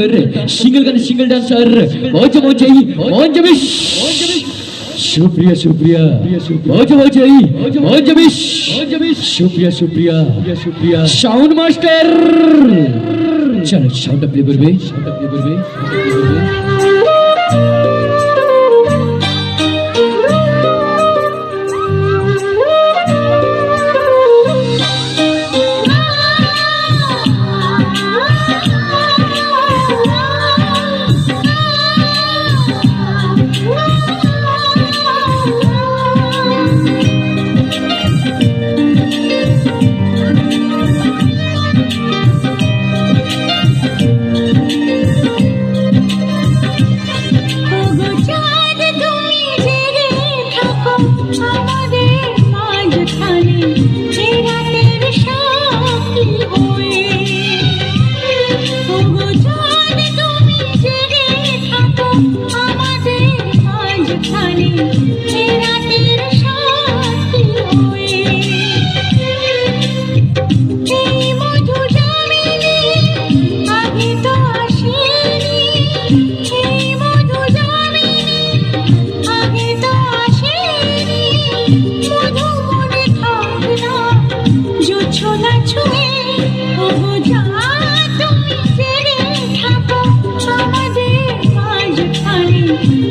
Single gun single dancer मौज मौज आई मौज मिश सुप्रिया सुप्रिया मौज मौज आई मौज miss Supriya Supriya Supriya sound master चलो साउंड अपने बुरबे साउंड अपने बुरबे 窗外的。Thank you.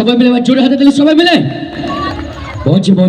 সবাই মিলে এবার জোরে হাতে দিলে সবাই মিলে? মঞ্চে মঞ্চে